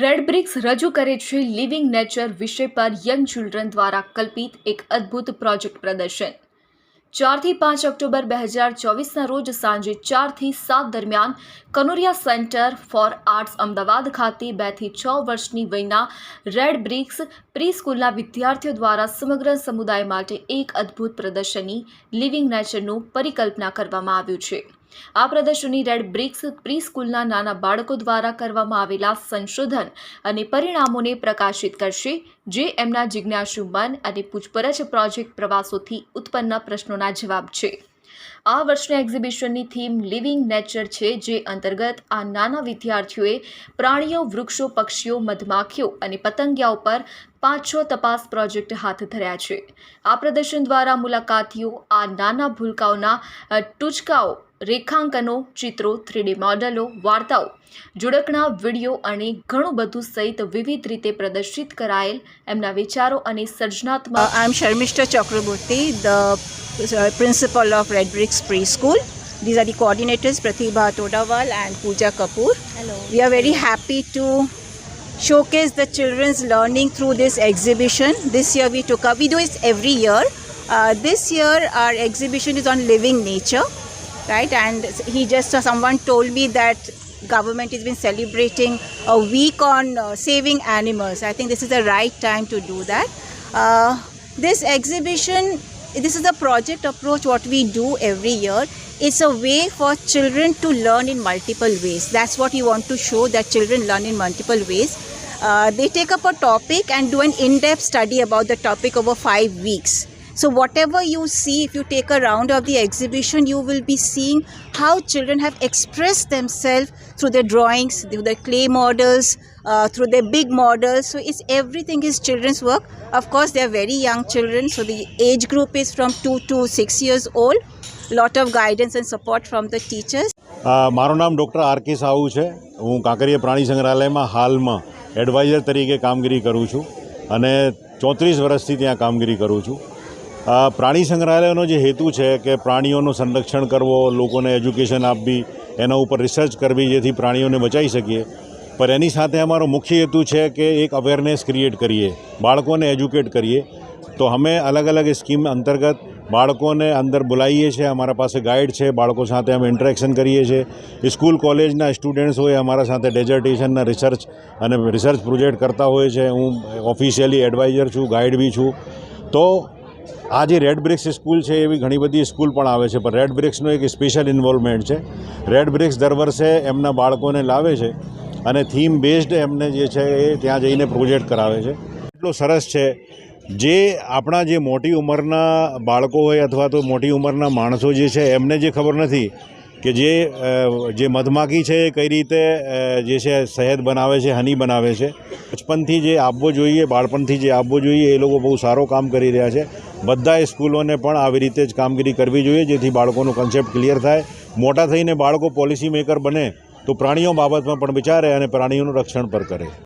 Red BRICS રજૂ કરે છે લિવિંગ નેચર વિષય પર યંગ ચિલ્ડ્રન દ્વારા કલ્પિત એક અદ્ભુત પ્રોજેક્ટ પ્રદર્શન. ચારથી પાંચ ઓક્ટોબર બે હજાર ચોવીસના રોજ સાંજે ચારથી સાત દરમિયાન Kanoria centre for arts Ahmedabad ખાતે બેથી છ વર્ષની વયના રેડ બ્રિક્સ પ્રી સ્કૂલના વિદ્યાર્થીઓ દ્વારા સમગ્ર સમુદાય માટે એક અદ્ભુત પ્રદર્શની લિવિંગ નેચરનું પરિકલ્પના કરવામાં આવ્યું છે. આ પ્રદર્શની રેડ બ્રિક્સ પ્રી સ્કૂલના નાના બાળકો દ્વારા કરવામાં આવેલા સંશોધન અને પરિણામોને પ્રકાશિત કરશે, જે એમના જિજ્ઞાસુ મન અને પૂછપરછ પ્રોજેક્ટ પ્રવાસોથી ઉત્પન્ન પ્રશ્નોના જવાબ છે. આ વર્ષની એક્ઝિબિશનની થીમ લિવિંગ નેચર છે, જે અંતર્ગત આ નાના વિદ્યાર્થીઓએ પ્રાણીઓ, વૃક્ષો, પક્ષીઓ મધમાખીઓ અને પતંગિયાઓ પર પાંચ છ તપાસ પ્રોજેક્ટ હાથ ધર્યા છે. આ પ્રદર્શન દ્વારા મુલાકાતીઓ આ નાના ભૂલકાઓના ટૂચકાઓ રેખાંકનો ચિત્રો થ્રીડી મોડેલો વાર્તાઓ જોડકણા વીડિયો અને ઘણું બધું સહિત વિવિધ રીતે પ્રદર્શિત કરાયેલ એમના વિચારો અને Uh, સર્જનાત્મક Chakraborty, the uh, principal of Red Bricks Preschool. These are the coordinators Pratibha Todawal and Pooja Kapoor. Hello. We are very happy to showcase the children's learning through this exhibition. This year we took up, we do it every year. Uh, this year our exhibition is on living nature, right? And he just, uh, someone told me that government has been celebrating a week on uh, saving animals. I think this is the right time to do that. Uh, this exhibition, this is a project approach what we do every year. It's a way for children to learn in multiple ways. That's what we want to show that children learn in multiple ways. Uh, they take up a topic and do an in-depth study about the topic over five weeks. So whatever you see, if you take a round of the exhibition, you will be seeing how children have expressed themselves through their drawings, through their clay models, uh, through their big models. So it's everything is children's work. Of course, they are very young children. So the age group is from two to six years old. Lot of guidance and support from the teachers. અ, મારું નામ doctor R K Sahu છે હું કાંકરિયા પ્રાણી સંગ્રહાલયમાં હાલમાં adviser તરીકે કામગીરી કરું છું અને ચોત્રીસ વર્ષથી ત્યાં કામગીરી કરું છું અ, પ્રાણી સંગ્રહાલયનો જે હેતુ છે કે પ્રાણીઓનું સંરક્ષણ કરવો લોકોને એજ્યુકેશન આપવી એના ઉપર રિસર્ચ કરવી જેથી પ્રાણીઓને બચાવી શકીએ. પણ એની સાથે અમારો મુખ્ય હેતુ છે કે એક અવેરનેસ ક્રિએટ કરીએ બાળકોને એજ્યુકેટ કરીએ. તો અમે અલગ અલગ સ્કીમ અંતર્ગત બાળકોને અંદર બોલાવીએ છીએ અમારા પાસે ગાઈડ છે બાળકો સાથે અમે ઇન્ટરેક્શન કરીએ છીએ. સ્કૂલ કોલેજના સ્ટુડન્ટ્સ હોય અમારા સાથે ડેઝર્ટેશનના રિસર્ચ અને રિસર્ચ પ્રોજેક્ટ કરતા હોય છે. હું ઓફિશિયલી એડવાઇઝર છું ગાઈડ બી છું. તો આ જે રેડ બ્રિક્સ સ્કૂલ છે, એવી ઘણી બધી સ્કૂલ પણ આવે છે, પણ રેડ બ્રિક્સનો એક સ્પેશિયલ ઇન્વોલ્વમેન્ટ છે. રેડ બ્રિક્સ દર વર્ષે એમના બાળકોને લાવે છે અને થીમ બેઝડ એમને જે છે એ ત્યાં જઈને પ્રોજેક્ટ કરાવે છે. એટલો સરસ છે, જે આપણા જે મોટી ઉંમરના બાળકો હોય અથવા તો મોટી ઉંમરના માણસો જે છે, એમને જે ખબર નથી કે જે જે મધમાખી છે એ કઈ રીતે જે છે શહેદ બનાવે છે, હની બનાવે છે. બચપનથી જે આપવો જોઈએ, બાળપણથી જે આપવો જોઈએ, એ લોકો બહુ સારો કામ કરી રહ્યા છે. બધા સ્કૂલોને પણ આવી રીતે જ કામગીરી કરવી જોઈએ, જેથી બાળકોનો કન્સેપ્ટ ક્લિયર થાય. મોટા થઈને બાળકો પોલિસી મેકર બને, તો પ્રાણીઓ બાબતમાં પણ વિચારે અને પ્રાણીઓનું રક્ષણ પણ કરે.